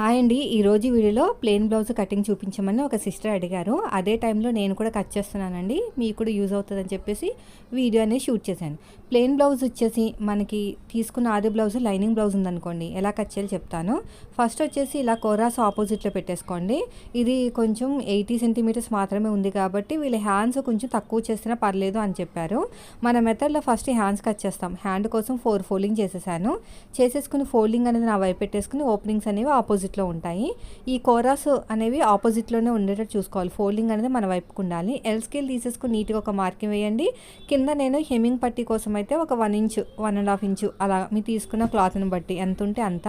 Hi అండి. ఈరోజు వీడియోలో ప్లెయిన్ బ్లౌజ్ కటింగ్ చూపించమని ఒక సిస్టర్ అడిగారు. అదే టైంలో నేను కూడా కట్ చేస్తున్నానండి. మీకు కూడా యూజ్ అవుతుందని చెప్పేసి వీడియో అనేది షూట్ చేశాను. ప్లెయిన్ బ్లౌజ్ వచ్చేసి మనకి తీసుకున్న ఆది బ్లౌజ్ లైనింగ్ బ్లౌజ్ ఉందనుకోండి ఎలా కట్ చేయాలో చెప్తాను. ఫస్ట్ వచ్చేసి ఇలా కొరాస్ ఆపోజిట్లో పెట్టేసుకోండి. ఇది కొంచెం ఎయిటీ సెంటీమీటర్స్ మాత్రమే ఉంది కాబట్టి వీళ్ళ హ్యాండ్స్ కొంచెం తక్కువ చేసినా పర్లేదు అని చెప్పారు. మన మెథడ్లో ఫస్ట్ హ్యాండ్స్ కట్ చేస్తాం. హ్యాండ్ కోసం ఫోర్ ఫోల్డింగ్ చేసేసాను. చేసేసుకుని ఫోల్డింగ్ అనేది నా వైపు పెట్టేసుకుని ఓపెనింగ్స్ అనేవి ఆపోజిట్లో ఉంటాయి. ఈ కోరాస్ అనేవి ఆపోజిట్లోనే ఉండేటట్టు చూసుకోవాలి. ఫోల్డింగ్ అనేది మన వైపుకు ఉండాలి. ఎల్ స్కేల్ తీసేసుకుని నీట్గా ఒక మార్కింగ్ వేయండి. కింద నేను హెమ్మింగ్ పట్టీ కోసం అయితే ఒక one inch one and half inch అలా మీరు తీసుకున్న క్లాత్ని బట్టి ఎంత ఉంటే అంత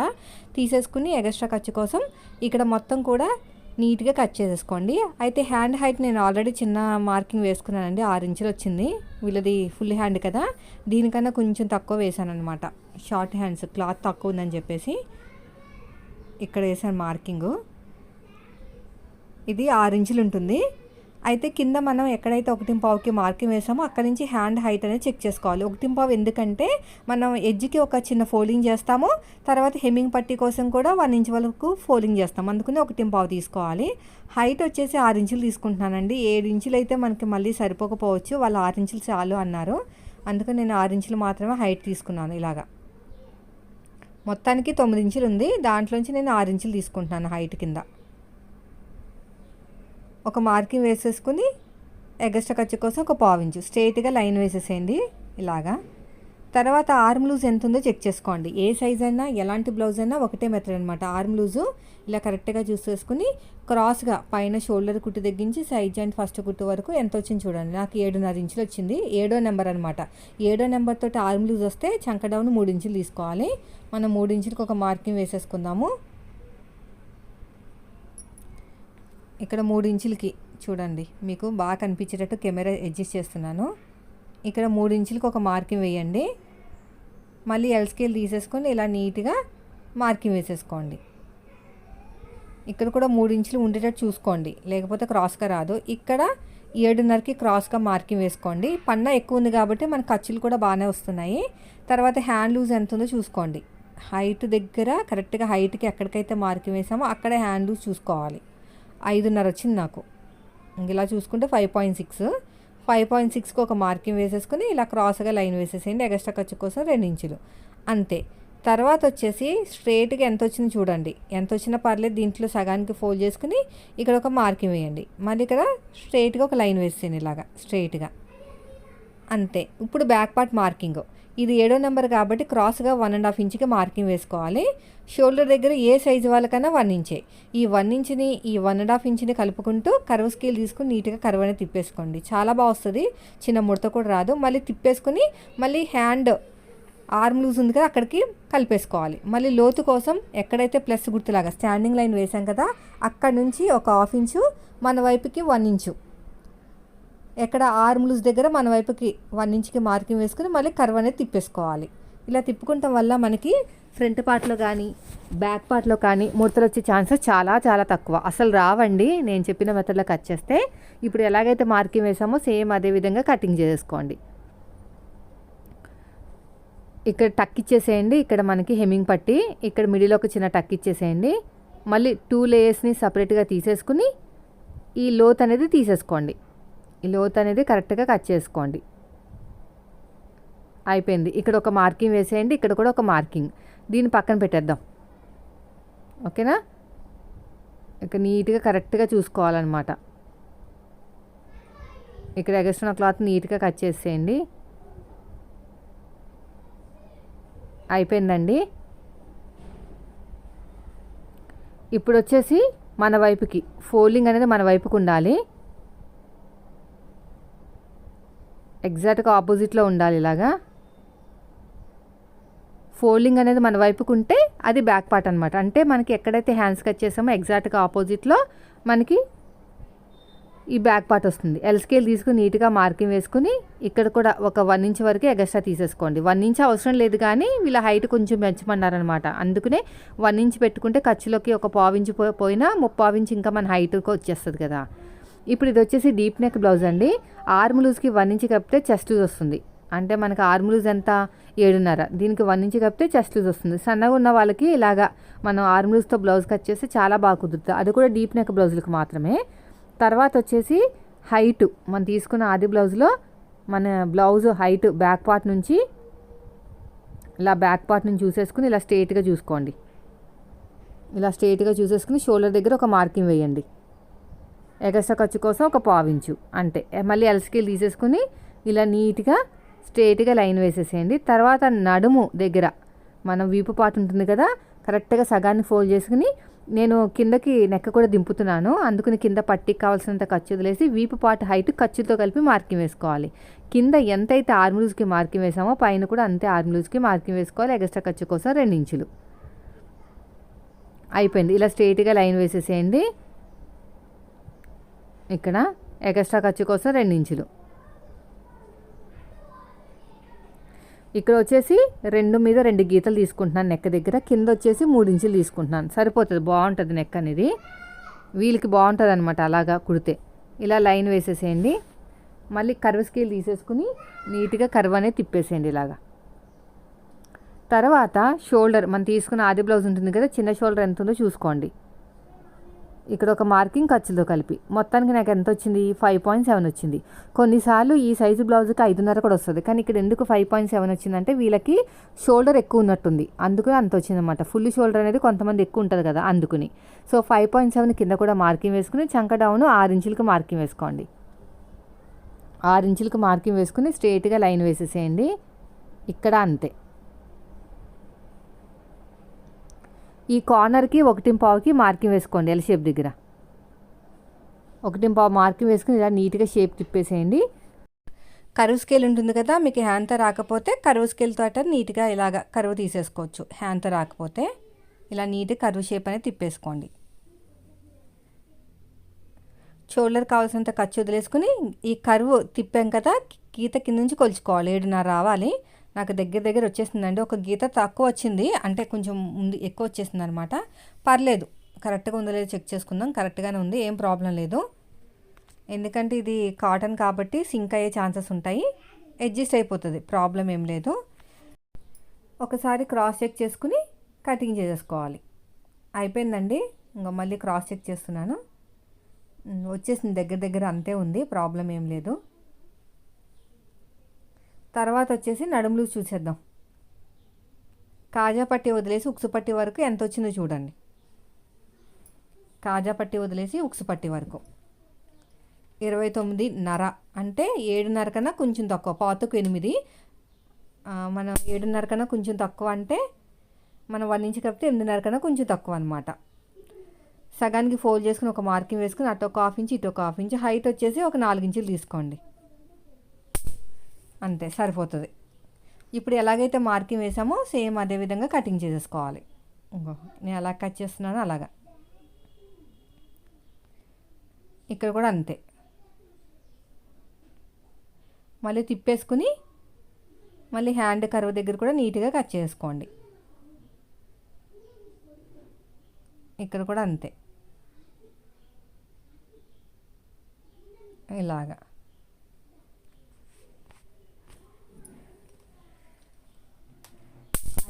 తీసేసుకుని ఎగస్ట్రా ఖర్చు కోసం ఇక్కడ మొత్తం కూడా నీట్గా కట్ చేసేసుకోండి. అయితే హ్యాండ్ హైట్ నేను ఆల్రెడీ చిన్న మార్కింగ్ వేసుకున్నానండి. ఆరు ఇంచులు వచ్చింది. వీళ్ళది ఫుల్ హ్యాండ్ కదా. దీనికన్నా కొంచెం తక్కువ వేసాను అనమాట షార్ట్ హ్యాండ్స్ క్లాత్ తక్కువ ఉందని చెప్పేసి. ఇక్కడ వేసాను మార్కింగు. ఇది ఆరు ఇంచులు ఉంటుంది. అయితే కింద మనం ఎక్కడైతే ఒకటి పావుకి మార్కింగ్ వేసామో అక్కడ నుంచి హ్యాండ్ హైట్ అనేది చెక్ చేసుకోవాలి. ఒకటి పావు ఎందుకంటే మనం ఎడ్జ్కి ఒక చిన్న ఫోల్డింగ్ చేస్తాము. తర్వాత హెమ్మింగ్ పట్టీ కోసం కూడా వన్ ఇంచ్ వరకు ఫోల్డింగ్ చేస్తాం. అందుకని ఒకటి పావు తీసుకోవాలి. హైట్ వచ్చేసి ఆరు ఇంచులు తీసుకుంటున్నానండి. ఏడు ఇంచులు అయితే మనకి మళ్ళీ సరిపోకపోవచ్చు. వాళ్ళు ఆరు ఇంచులు చాలు అన్నారు. అందుకని నేను ఆరు ఇంచులు మాత్రమే హైట్ తీసుకున్నాను ఇలాగా. మొత్తానికి తొమ్మిది ఇంచులు ఉంది. దాంట్లోంచి నేను ఆరు ఇంచులు తీసుకుంటున్నాను హైట్ కింద. ఒక మార్కింగ్ వేసేసుకుని ఎగస్ట్రా ఖర్చు కోసం ఒక పావు ఇంచు. స్ట్రైట్గా లైన్ వేసేసేయండి ఇలాగా. తర్వాత ఆర్మ్ లూజ్ ఎంత ఉందో చెక్ చేసుకోండి. ఏ సైజ్ అయినా ఎలాంటి బ్లౌజ్ అయినా ఒకటే మెథడ్ అనమాట ఆర్మ్ లూజు ఇలా కరెక్ట్గా చూసేసుకుని క్రాస్గా పైన షోల్డర్ కుట్టు తగ్గించి సైడ్ జాయింట్ ఫస్ట్ కుట్టు వరకు ఎంత వచ్చింది చూడండి. నాకు ఏడున్నర ఇంచులు వచ్చింది. ఏడో నెంబర్ అనమాట ఏడో నెంబర్ తోటి ఆర్మ్ లూజ్ వస్తే చంక డౌన్ మూడు ఇంచులు తీసుకోవాలి. మనం మూడు ఇంచులకు ఒక మార్కింగ్ వేసేసుకుందాము. ఇక్కడ మూడు ఇంచులకి చూడండి. మీకు బాగా కనిపించేటట్టు కెమెరా అడ్జస్ట్ చేస్తున్నాను. ఇక్కడ మూడు ఇంచులకు ఒక మార్కింగ్ వేయండి. మళ్ళీ ఎల్ స్కేల్ తీసేసుకొని ఇలా నీట్గా మార్కింగ్ వేసేసుకోండి. ఇక్కడ కూడా మూడు ఇంచులు ఉండేటట్టు చూసుకోండి. లేకపోతే క్రాస్గా రాదు. ఇక్కడ ఏడున్నరకి క్రాస్గా మార్కింగ్ వేసుకోండి. పన్న ఎక్కువ ఉంది కాబట్టి మన ఖర్చులు కూడా బాగానే వస్తున్నాయి. తర్వాత హ్యాండ్ లూజ్ ఎంత ఉందో చూసుకోండి. హైట్ దగ్గర కరెక్ట్గా హైట్కి ఎక్కడికైతే మార్కింగ్ వేసామో అక్కడే హ్యాండ్ లూజ్ చూసుకోవాలి. ఐదున్నర వచ్చింది నాకు. ఇలా చూసుకుంటే five point six five point సిక్స్కి ఒక మార్కింగ్ వేసేసుకుని ఇలా క్రాస్గా లైన్ వేసేసేయండి ఎగస్ట్రా ఖర్చు కోసం రెండు ఇంచులు అంతే. తర్వాత వచ్చేసి స్ట్రేట్గా ఎంత వచ్చింది చూడండి. ఎంత వచ్చినా పర్లేదు దీంట్లో సగానికి ఫోల్డ్ చేసుకుని ఇక్కడ ఒక మార్కింగ్ వేయండి. మళ్ళీ ఇక్కడ స్ట్రేట్గా ఒక లైన్ వేసేయండి ఇలాగా స్ట్రేట్గా. అంతే. ఇప్పుడు బ్యాక్ పార్ట్ మార్కింగ్. ఇది ఏడో నెంబర్ కాబట్టి క్రాస్గా వన్ అండ్ హాఫ్ ఇంచ్కి మార్కింగ్ వేసుకోవాలి. షోల్డర్ దగ్గర ఏ సైజు వాళ్ళకైనా వన్ ఇంచే. ఈ వన్ ఇంచ్ని ఈ వన్ అండ్ హాఫ్ ఇంచ్ని కలుపుకుంటూ కరువు స్కేల్ తీసుకుని నీట్గా కరువు అనేది తిప్పేసుకోండి. చాలా బాగా వస్తుంది. చిన్న ముడత కూడా రాదు. మళ్ళీ తిప్పేసుకుని మళ్ళీ హ్యాండ్ ఆర్మ్ లూజ్ ఉంది కదా అక్కడికి కలిపేసుకోవాలి. మళ్ళీ లోతు కోసం ఎక్కడైతే ప్లస్ గుర్తులాగా స్టాండింగ్ లైన్ వేసాం కదా అక్కడ నుంచి ఒక హాఫ్ ఇంచు మన వైపుకి వన్ ఇంచు. ఎక్కడ ఆర్ములుస్ దగ్గర మన వైపుకి వన్ ఇంచ్కి మార్కింగ్ వేసుకుని మళ్ళీ కర్వ్ అనేది తిప్పేసుకోవాలి. ఇలా తిప్పుకుంటాం వల్ల మనకి ఫ్రంట్ పార్ట్లో కానీ బ్యాక్ పార్ట్లో కానీ ముడతలు వచ్చే ఛాన్సెస్ చాలా చాలా తక్కువ. అసలు రావండి నేను చెప్పిన మెథడ్లో కట్ చేస్తే. ఇప్పుడు ఎలాగైతే మార్కింగ్ వేసామో సేమ్ అదే విధంగా కటింగ్ చేసుకోండి. ఇక్కడ టక్ ఇచ్చేసేయండి ఇక్కడ మనకి హెమ్మింగ్ పట్టి ఇక్కడ మిడిల్ ఒక చిన్న టక్ ఇచ్చేసేయండి. మళ్ళీ టూ లేయర్స్ని సపరేట్గా తీసేసుకుని ఈ లోత్ అనేది తీసేసుకోండి. ఈ లోత్ అనేది కరెక్ట్గా కట్ చేసుకోండి. అయిపోయింది. ఇక్కడ ఒక మార్కింగ్ వేసేయండి. ఇక్కడ కూడా ఒక మార్కింగ్. దీన్ని పక్కన పెట్టేద్దాం. ఓకేనా? ఇక నీట్గా కరెక్ట్గా చూసుకోవాలన్నమాట. ఇక్కడ ఎగస్ట్రా క్లాత్ నీట్గా కట్ చేసేయండి. అయిపోయిందండి. ఇప్పుడు వచ్చేసి మన వైపుకి. ఫోల్డింగ్ అనేది మన వైపుకి ఉండాలి. ఎగ్జాక్ట్గా ఆపోజిట్లో ఉండాలి ఇలాగా. ఫోల్డింగ్ అనేది మన వైపుకు ఉంటే అది బ్యాక్ పార్ట్ అనమాట అంటే మనకి ఎక్కడైతే హ్యాండ్స్ కట్ చేసామో ఎగ్జాక్ట్గా ఆపోజిట్లో మనకి ఈ బ్యాక్ పార్ట్ వస్తుంది. ఎల్ స్కేల్ తీసుకుని నీట్గా మార్కింగ్ వేసుకుని ఇక్కడ కూడా ఒక వన్ ఇంచ్ వరకు ఎగస్ట్రా తీసేసుకోండి. వన్ ఇంచ్ అవసరం లేదు కానీ వీళ్ళ హైట్ కొంచెం పెంచమన్నారనమాట అందుకనే వన్ ఇంచ్ పెట్టుకుంటే ఖర్చులోకి ఒక పావించి పోయినా ముప్పావించి ఇంకా మన హైట్కి వచ్చేస్తుంది కదా. ఇప్పుడు ఇది వచ్చేసి డీప్ నెక్ బ్లౌజ్ అండి. ఆర్మ్ లూజ్కి వన్ ఇంచ్ కప్పితే చెస్ట్ లూజ్ వస్తుంది. అంటే మనకి ఆర్మ్ లూజ్ ఎంత? ఏడున్నర. దీనికి వన్ ఇంచ్ కప్పితే చెస్ట్ లూజ్ వస్తుంది. సన్నగా ఉన్న వాళ్ళకి ఇలాగా మనం ఆర్మ్ లూజ్తో బ్లౌజ్ కట్ చేస్తే చాలా బాగా కుదురుతుంది. అది కూడా డీప్ నెక్ బ్లౌజులకు మాత్రమే. తర్వాత వచ్చేసి హైటు. మనం తీసుకున్న ఆది బ్లౌజ్లో మన బ్లౌజ్ హైట్ బ్యాక్ పార్ట్ నుంచి ఇలా బ్యాక్ పార్ట్ నుంచి చూసేసుకుని ఇలా స్ట్రేట్గా చూసుకోండి. ఇలా స్ట్రేట్గా చూసేసుకుని షోల్డర్ దగ్గర ఒక మార్కింగ్ వేయండి. ఎగస్ట్రా ఖర్చు కోసం ఒక పావించు. అంతే. మళ్ళీ ఎల్స్కేల్ తీసేసుకుని ఇలా నీట్గా స్ట్రేట్గా లైన్ వేసేసేయండి. తర్వాత నడుము దగ్గర మనం వీపు పాటు ఉంటుంది కదా కరెక్ట్గా సగాన్ని ఫోల్డ్ చేసుకుని నేను కిందకి నెక్క కూడా దింపుతున్నాను. అందుకని కింద పట్టికి కావాల్సినంత ఖర్చు వదిలేసి వీపు పాటు హైట్ ఖర్చుతో కలిపి మార్కింగ్ వేసుకోవాలి. కింద ఎంతైతే ఆర్మ్లూజ్కి మార్కింగ్ వేసామో పైన కూడా అంతే ఆర్మ్లూజ్కి మార్కింగ్ వేసుకోవాలి ఎగస్ట్రా ఖర్చు కోసం రెండు ఇంచులు అయిపోయింది. ఇలా స్ట్రేట్గా లైన్ వేసేసేయండి. ఇక్కడ ఎగస్ట్రా ఖర్చు కోసం రెండు ఇంచులు ఇక్కడ వచ్చేసి రెండు మీద రెండు గీతలు తీసుకుంటున్నాను నెక్క దగ్గర. కింద వచ్చేసి మూడు ఇంచులు తీసుకుంటున్నాను. సరిపోతుంది బాగుంటుంది నెక్ అనేది. వీళ్ళకి బాగుంటుంది అనమాట అలాగా కుడితే. ఇలా లైన్ వేసేసేయండి. మళ్ళీ కర్వ్ స్కేల్ తీసేసుకుని నీట్గా కర్వ్ అనేది తిప్పేసేయండి ఇలాగా. తర్వాత షోల్డర్ మనం తీసుకున్న ఆది బ్లౌజ్ ఉంటుంది కదా చిన్న షోల్డర్ ఎంత ఉందో చూసుకోండి. ఇక్కడ ఒక మార్కింగ్ ఖర్చుతో కలిపి. మొత్తానికి నాకు ఎంత వచ్చింది? ఫైవ్ పాయింట్ సెవెన్ వచ్చింది. కొన్నిసార్లు ఈ సైజు బ్లౌజ్కి ఐదున్నర కూడా వస్తుంది. కానీ ఇక్కడ ఎందుకు ఫైవ్ పాయింట్ సెవెన్ వచ్చిందంటే వీళ్ళకి షోల్డర్ ఎక్కువ ఉన్నట్టుంది. అందుకే అంత వచ్చిందన్నమాట. ఫుల్ షోల్డర్ అనేది కొంతమంది ఎక్కువ ఉంటుంది కదా అందుకుని. సో ఫైవ్ పాయింట్ సెవెన్ కింద కూడా మార్కింగ్ వేసుకుని చంక డౌన్ ఆరు ఇంచులకి మార్కింగ్ వేసుకోండి. ఆరు ఇంచులకి మార్కింగ్ వేసుకుని స్ట్రేట్గా లైన్ వేసేసేయండి. ఇక్కడ అంతే. ఈ కార్నర్కి ఒకటి పావుకి మార్కింగ్ వేసుకోండి ఎల్ షేప్ దగ్గర. ఒకటి పావు మార్కింగ్ వేసుకుని ఇలా నీట్గా షేప్ తిప్పేసేయండి. కరువు స్కేల్ ఉంటుంది కదా మీకు హ్యాండ్తో రాకపోతే కరువు స్కేల్తో అట నీట్గా ఇలాగ కరువు తీసేసుకోవచ్చు. హ్యాండ్తో రాకపోతే ఇలా నీట్గా కరువు షేప్ అనేది తిప్పేసుకోండి. షోల్డర్ కావాల్సినంత ఖర్చు వదిలేసుకుని ఈ కరువు తిప్పాం కదా గీత కింద నుంచి కొలుచుకోవాలి. ఏడున్నర రావాలి. నాకు దగ్గర దగ్గర వచ్చేసిందండి ఒక గీత తక్కువ వచ్చింది. అంటే కొంచెం ముందు ఎక్కువ వచ్చేసింది అనమాట పర్లేదు. కరెక్ట్గా ఉందో లేదో చెక్ చేసుకుందాం. కరెక్ట్గానే ఉంది. ఏం ప్రాబ్లం లేదు. ఎందుకంటే ఇది కాటన్ కాబట్టి సింక్ అయ్యే ఛాన్సెస్ ఉంటాయి. అడ్జస్ట్ అయిపోతుంది. ప్రాబ్లం ఏం లేదు. ఒకసారి క్రాస్ చెక్ చేసుకుని కటింగ్ చేసేసుకోవాలి. అయిపోయిందండి. ఇంకా మళ్ళీ క్రాస్ చెక్ చేస్తున్నాను. వచ్చేసింది. దగ్గర దగ్గర అంతే ఉంది. ప్రాబ్లం ఏం లేదు. తర్వాత వచ్చేసి నడుములు చూసేద్దాం. కాజా పట్టి వదిలేసి ఉక్సు పట్టి వరకు ఎంత వచ్చిందో చూడండి. కాజా పట్టి వదిలేసి ఉక్సు పట్టి వరకు. ఇరవై తొమ్మిది నర అంటే ఏడున్నర కన్నా కొంచెం తక్కువ. పాతకు ఎనిమిది. మనం ఏడున్నర కన్నా కొంచెం తక్కువ అంటే మనం వన్ ఇంచ్ కప్పితే ఎనిమిదిన్నర కన్నా కొంచెం తక్కువ అనమాట సగానికి ఫోల్డ్ చేసుకుని ఒక మార్కింగ్ వేసుకుని అటు ఒక హాఫ్ ఇంచ్ ఇటు ఒక హాఫ్ ఇంచ్ హైట్ వచ్చేసి ఒక నాలుగు ఇంచులు తీసుకోండి. అంతే సరిపోతుంది. ఇప్పుడు ఎలాగైతే మార్కింగ్ వేసామో సేమ్ అదే విధంగా కటింగ్ చేసేసుకోవాలి. ఇంకో నేను ఎలా కట్ చేస్తున్నానో అలాగా. ఇక్కడ కూడా అంతే. మళ్ళీ తిప్పేసుకుని మళ్ళీ హ్యాండ్ కర్వ్ దగ్గర కూడా నీట్గా కట్ చేసుకోండి. ఇక్కడ కూడా అంతే. ఇలాగా.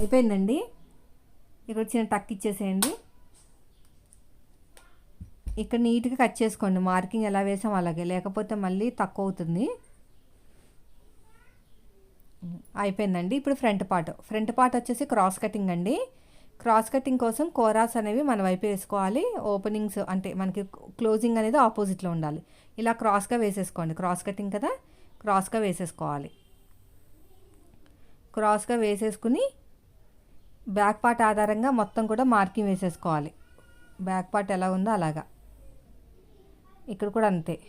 అయిపోయిందండి. ఇక్కడ చిన్న టక్ ఇచ్చేసేయండి. ఇక్కడ నీట్గా కట్ చేసుకోండి. మార్కింగ్ ఎలా వేసాం అలాగే. లేకపోతే మళ్ళీ తక్కువ అవుతుంది అయిపోయిందండి. ఇప్పుడు ఫ్రంట్ పార్ట్. ఫ్రంట్ పార్ట్ వచ్చేసి క్రాస్ కటింగ్ అండి. క్రాస్ కటింగ్ కోసం కోరాస్ అనేవి మన వైపు వేసుకోవాలి. ఓపెనింగ్స్ అంటే మనకి క్లోజింగ్ అనేది ఆపోజిట్లో ఉండాలి. ఇలా క్రాస్గా వేసేసుకోండి. క్రాస్ కటింగ్ కదా? క్రాస్గా వేసేసుకోవాలి. క్రాస్గా వేసేసుకుని బ్యాక్ పార్ట్ ఆధారంగా మొత్తం కూడా మార్కింగ్ వేసేసుకోవాలి. బ్యాక్ పార్ట్ ఎలా ఉందో అలాగా. ఇక్కడ కూడా అంతే.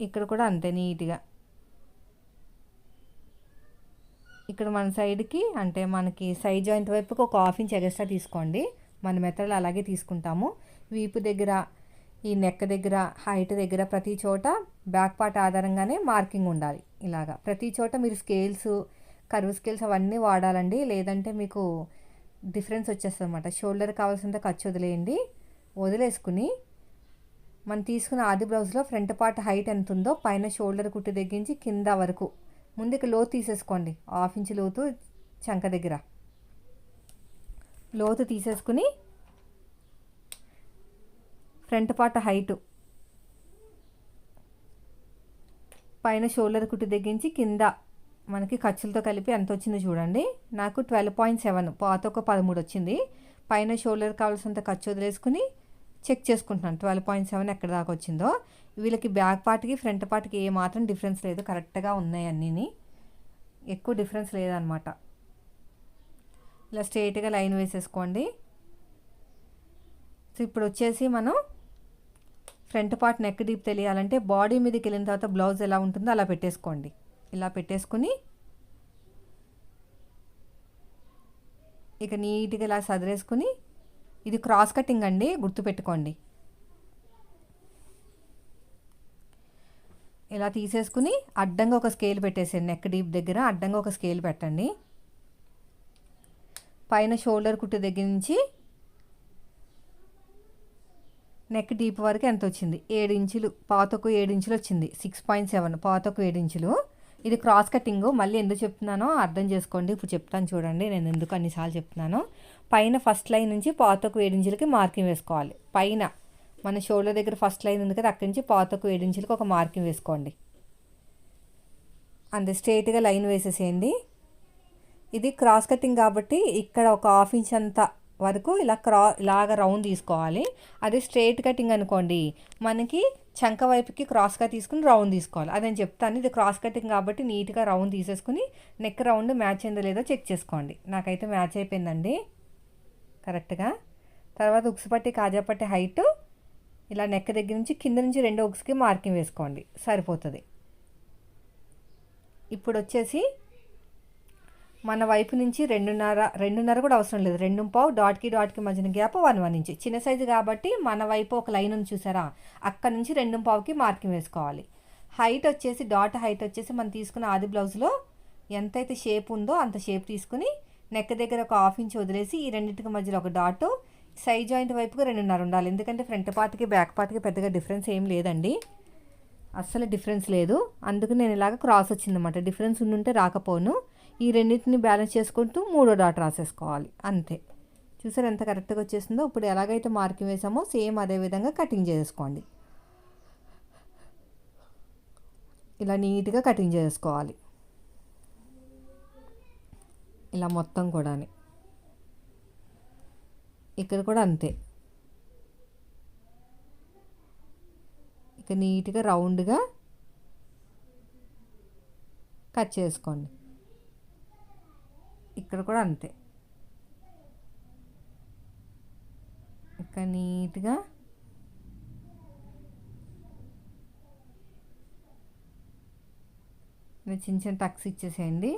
ఇక్కడ కూడా అంతే నీట్గా. ఇక్కడ మన సైడ్కి అంటే మనకి సైడ్ జాయింట్ వైపుకి ఒక హాఫ్ ఇంచ్ ఎగస్ట్రా తీసుకోండి. మన మెథడ్లో అలాగే తీసుకుంటాము. వీపు దగ్గర ఈ నెక్ దగ్గర హైట్ దగ్గర ప్రతి చోట బ్యాక్ పార్ట్ ఆధారంగానే మార్కింగ్ ఉండాలి. ఇలాగా. ప్రతి చోట మీరు స్కేల్స్ కర్వ్ స్కేల్స్ అవన్నీ వాడాలండి. లేదంటే మీకు డిఫరెన్స్ వచ్చేస్తుంది అనమాట షోల్డర్ కావాల్సినంత ఖర్చు వదిలేయండి. వదిలేసుకుని మనం తీసుకున్న ఆది బ్లౌజ్లో ఫ్రంట్ పార్ట్ హైట్ ఎంత ఉందో పైన షోల్డర్ కుట్టు తగ్గించి కింద వరకు ముందుకు లోతు తీసేసుకోండి. హాఫ్ ఇంచ్ లోతు చంక దగ్గర. లోతు తీసేసుకుని ఫ్రంట్ పార్ట్ హైటు. పైన షోల్డర్ కుట్టు తెగించి కింద మనకి ఖర్చులతో కలిపి ఎంత వచ్చిందో చూడండి. నాకు ట్వెల్వ్ పాయింట్ సెవెన్ పాత ఒక పదమూడు వచ్చింది. పైన షోల్డర్ కావాల్సినంత ఖర్చు వదిలేసుకుని చెక్ చేసుకుంటున్నాను. ట్వెల్వ్ పాయింట్ సెవెన్ ఎక్కడ దాకా వచ్చిందో. వీళ్ళకి బ్యాక్ పార్ట్కి ఫ్రంట్ పార్ట్కి ఏ మాత్రం డిఫరెన్స్ లేదు. కరెక్ట్గా ఉన్నాయి అన్నీ ఎక్కువ డిఫరెన్స్ లేదనమాట ఇలా స్ట్రైట్గా లైన్ వేసేసుకోండి. సో ఇప్పుడు వచ్చేసి మనం ఫ్రంట్ పార్ట్ నెక్ డీప్ తెలియాలంటే బాడీ మీదకి వెళ్ళిన తర్వాత బ్లౌజ్ ఎలా ఉంటుందో అలా పెట్టేసుకోండి. ఇలా పెట్టేసుకుని ఇక నీట్గా ఇలా సదిరేసుకుని ఇది క్రాస్ కటింగ్ అండి గుర్తుపెట్టుకోండి. ఇలా తీసేసుకుని అడ్డంగా ఒక స్కేల్ పెట్టేసేయండి నెక్ డీప్ దగ్గర అడ్డంగా ఒక స్కేల్ పెట్టండి. పైన షోల్డర్ కుట్టు దగ్గర నుంచి నెక్ డీప్ వరకు ఎంత వచ్చింది ఏడు ఇంచులు. పాతకు ఏడు ఇంచులు వచ్చింది. సిక్స్ పాయింట్ సెవెన్ పాతకు ఏడు ఇంచులు. ఇది క్రాస్ కటింగ్ మళ్ళీ ఎందుకు చెప్తున్నానో అర్థం చేసుకోండి. ఇప్పుడు చెప్తాను చూడండి. నేను ఎందుకు అన్నిసార్లు చెప్తున్నాను. పైన ఫస్ట్ లైన్ నుంచి పాతకు ఏడు ఇంచులకి మార్కింగ్ వేసుకోవాలి. పైన. మన షోల్డర్ దగ్గర ఫస్ట్ లైన్ ఉంది కదా అక్కడి నుంచి పాతకు ఏడు ఇంచులకి ఒక మార్కింగ్ వేసుకోండి. అంతే స్ట్రైట్గా లైన్ వేసేసేయండి. ఇది క్రాస్ కటింగ్ కాబట్టి ఇక్కడ ఒక హాఫ్ ఇంచ్ అంతా వరకు ఇలా క్రా ఇలాగ రౌండ్ తీసుకోవాలి. అదే స్ట్రైట్ కటింగ్ అనుకోండి మనకి చంక వైపుకి క్రాస్గా తీసుకుని రౌండ్ తీసుకోవాలి. అది నేను చెప్తాను. ఇది క్రాస్ కటింగ్ కాబట్టి నీట్గా రౌండ్ తీసేసుకుని నెక్ రౌండ్ మ్యాచ్ అయిందో లేదో చెక్ చేసుకోండి. నాకైతే మ్యాచ్ అయిపోయిందండి. కరెక్ట్గా? తర్వాత ఉక్స్ పట్టి హైట్ ఇలా నెక్ దగ్గర నుంచి కింద నుంచి రెండో ఉక్స్కి మార్కింగ్ వేసుకోండి. సరిపోతుంది. ఇప్పుడు వచ్చేసి మన వైపు నుంచి రెండున్నర రెండున్నర కూడా అవసరం లేదు. రెండు పావు డాట్కి డాట్కి మధ్యన గ్యాప్ వన్ వన్ ఇంచ్. చిన్న సైజు కాబట్టి మన వైపు ఒక లైన్ ఉంది చూసారా? అక్కడ నుంచి రెండు పావుకి మార్కింగ్ వేసుకోవాలి. హైట్ వచ్చేసి డాట్ హైట్ వచ్చేసి మనం తీసుకున్న ఆది బ్లౌజ్లో ఎంతైతే షేప్ ఉందో అంత షేప్ తీసుకుని నెక్ దగ్గర ఒక హాఫ్ ఇంచ్ వదిలేసి ఈ రెండింటికి మధ్యలో ఒక డాట్. సైడ్ జాయింట్ వైపుకి రెండున్నర ఉండాలి. ఎందుకంటే ఫ్రంట్ పార్ట్కి బ్యాక్ పార్ట్కి పెద్దగా డిఫరెన్స్ ఏం లేదండి. అస్సలు డిఫరెన్స్ లేదు. అందుకు నేను ఇలాగ క్రాస్ వచ్చిందన్నమాట. డిఫరెన్స్ ఉండుంటే రాకపోను. ఈ రెండింటిని బ్యాలెన్స్ చేసుకుంటూ మూడో డాట్ రాసేసుకోవాలి. అంతే. చూసారు ఎంత కరెక్ట్గా వచ్చేసిందో? ఇప్పుడు ఎలాగైతే మార్కింగ్ వేసామో సేమ్ అదే విధంగా కటింగ్ చేసుకోండి. ఇలా నీట్గా కటింగ్ చేసుకోవాలి. ఇలా మొత్తం కూడా ఇక్కడ కూడా అంతే. ఇక నీట్గా రౌండ్గా కట్ చేసుకోండి. ఇక్కడ కూడా అంతే. ఇక్కడ నీట్గా చిన్న చిన్న టక్స్ ఇచ్చేసేయండి.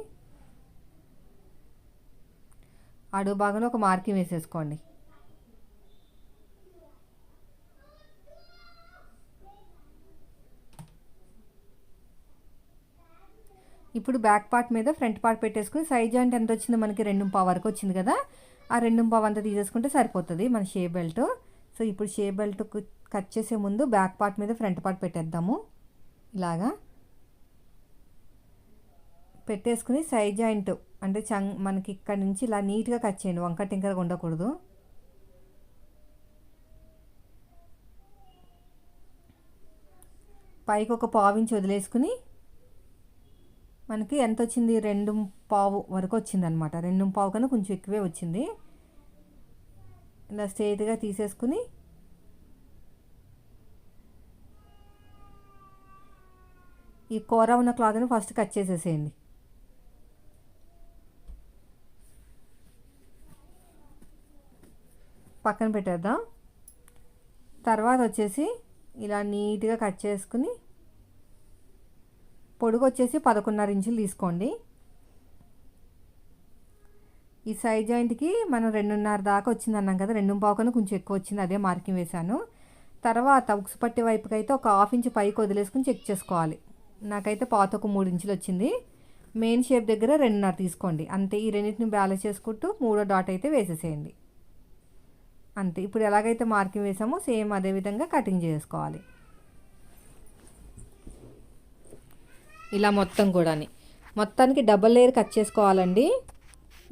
అడుగు భాగంలో ఒక మార్కింగ్ వేసేసుకోండి. ఇప్పుడు బ్యాక్ పార్ట్ మీద ఫ్రంట్ పార్ట్ పెట్టేసుకుని సైడ్ జాయింట్ ఎంత వచ్చిందో మనకి రెండు పావు వరకు వచ్చింది కదా ఆ రెండు పావు అంతా తీసేసుకుంటే సరిపోతుంది మన షే బెల్ట్. సో ఇప్పుడు షే బెల్ట్ కట్ చేసే ముందు బ్యాక్ పార్ట్ మీద ఫ్రంట్ పార్ట్ పెట్టేద్దాము. ఇలాగా. పెట్టేసుకుని సైడ్ జాయింట్ అంటే చంగ్ మనకి ఇక్కడ నుంచి ఇలా నీట్గా కట్ చేయండి వంక టింకరగా ఉండకూడదు. పైకి ఒక పావించి వదిలేసుకుని మనకి ఎంత వచ్చింది రెండు పావు వరకు వచ్చింది అనమాట రెండు పావు కన్నా కొంచెం ఎక్కువే వచ్చింది. ఇలా స్ట్రైట్గా తీసేసుకుని ఈ కూర ఉన్న క్లాత్ని ఫస్ట్ కట్ చేసేసేయండి. పక్కన పెట్టేద్దాం. తర్వాత వచ్చేసి ఇలా నీట్గా కట్ చేసుకుని పొడుగు వచ్చేసి పదకొండున్నర ఇంచులు తీసుకోండి. ఈ సైడ్ జాయింట్కి మనం రెండున్నర దాకా వచ్చింది అన్నాం కదా రెండు పావుకన్నా కొంచెం ఎక్కువ వచ్చింది అదే మార్కింగ్ వేశాను. తర్వాత ఉక్సు పట్టి వైపుకి అయితే ఒక హాఫ్ ఇంచ్ పైకి వదిలేసుకుని చెక్ చేసుకోవాలి. నాకైతే పాత ఒక మూడు ఇంచులు వచ్చింది. మెయిన్ షేప్ దగ్గర రెండున్నర తీసుకోండి. అంతే ఈ రెండింటిని బ్యాలెన్స్ చేసుకుంటూ మూడో డాట్ అయితే వేసేసేయండి. అంతే ఇప్పుడు ఎలాగైతే మార్కింగ్ వేసామో సేమ్ అదే విధంగా కటింగ్ చేసుకోవాలి. ఇలా మొత్తం కూడాని. మొత్తానికి డబల్ లేయర్ కట్ చేసుకోవాలండి.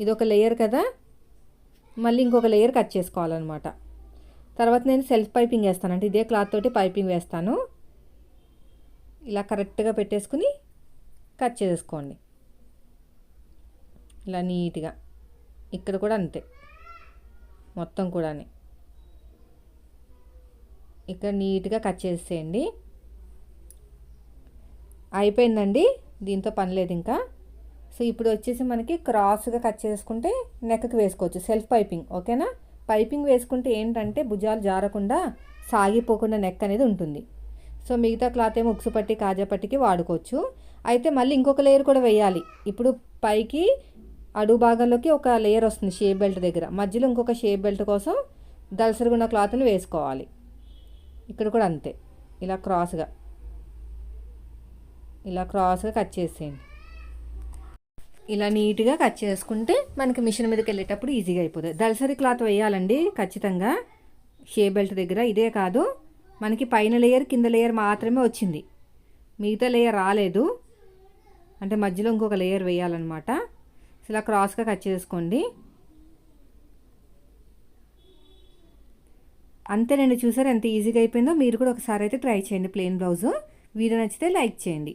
ఇది ఒక లేయర్ కదా. మళ్ళీ ఇంకొక లేయర్ కట్ చేసుకోవాలన్నమాట. తర్వాత నేను సెల్ఫ్ పైపింగ్ వేస్తాను. అంటే ఇదే క్లాత్ తోటి పైపింగ్ వేస్తాను. ఇలా కరెక్ట్గా పెట్టేసుకుని కట్ చేసుకోండి. ఇలా నీట్గా. ఇక్కడ కూడా అంతే. మొత్తం కూడా ఇక్కడ నీట్గా కట్ చేసేయండి. అయిపోయిందండి. దీంతో పని లేదు ఇంకా. సో ఇప్పుడు వచ్చేసి మనకి క్రాస్గా కట్ చేసుకుంటే నెక్కకి వేసుకోవచ్చు. Self piping. ఓకేనా? పైపింగ్ వేసుకుంటే ఏంటంటే భుజాలు జారకుండా సాగిపోకుండా నెక్ అనేది ఉంటుంది. సో మిగతా క్లాత్ ఏమో ఉక్సు పట్టి కాజా పట్టికి వాడుకోవచ్చు. అయితే మళ్ళీ ఇంకొక లేయర్ కూడా వేయాలి. ఇప్పుడు పైకి అడుగు భాగంలోకి ఒక లేయర్ వస్తుంది షేప్ బెల్ట్ దగ్గర. మధ్యలో ఇంకొక షేప్ బెల్ట్ కోసం దలసరిగున్న క్లాత్ని వేసుకోవాలి. ఇక్కడ కూడా అంతే. ఇలా క్రాస్గా. ఇలా క్రాస్గా కట్ చేసేయండి. ఇలా నీట్గా కట్ చేసుకుంటే మనకి మిషన్ మీదకి వెళ్ళేటప్పుడు ఈజీగా అయిపోతుంది. దళసరి క్లాత్ వేయాలండి ఖచ్చితంగా. షే బెల్ట్ దగ్గర ఇదే కాదు మనకి పైన లేయర్ కింద లేయర్ మాత్రమే వచ్చింది. మిగతా లేయర్ రాలేదు. అంటే మధ్యలో ఇంకొక లేయర్ వేయాలన్నమాట. ఇలా క్రాస్గా కట్ చేసుకోండి. అంతే నేను చూసారు ఎంత ఈజీగా అయిపోయిందో? మీరు కూడా ఒకసారి అయితే ట్రై చేయండి ప్లెయిన్ బ్లౌజు. వీడియో నచ్చితే లైక్ చేయండి.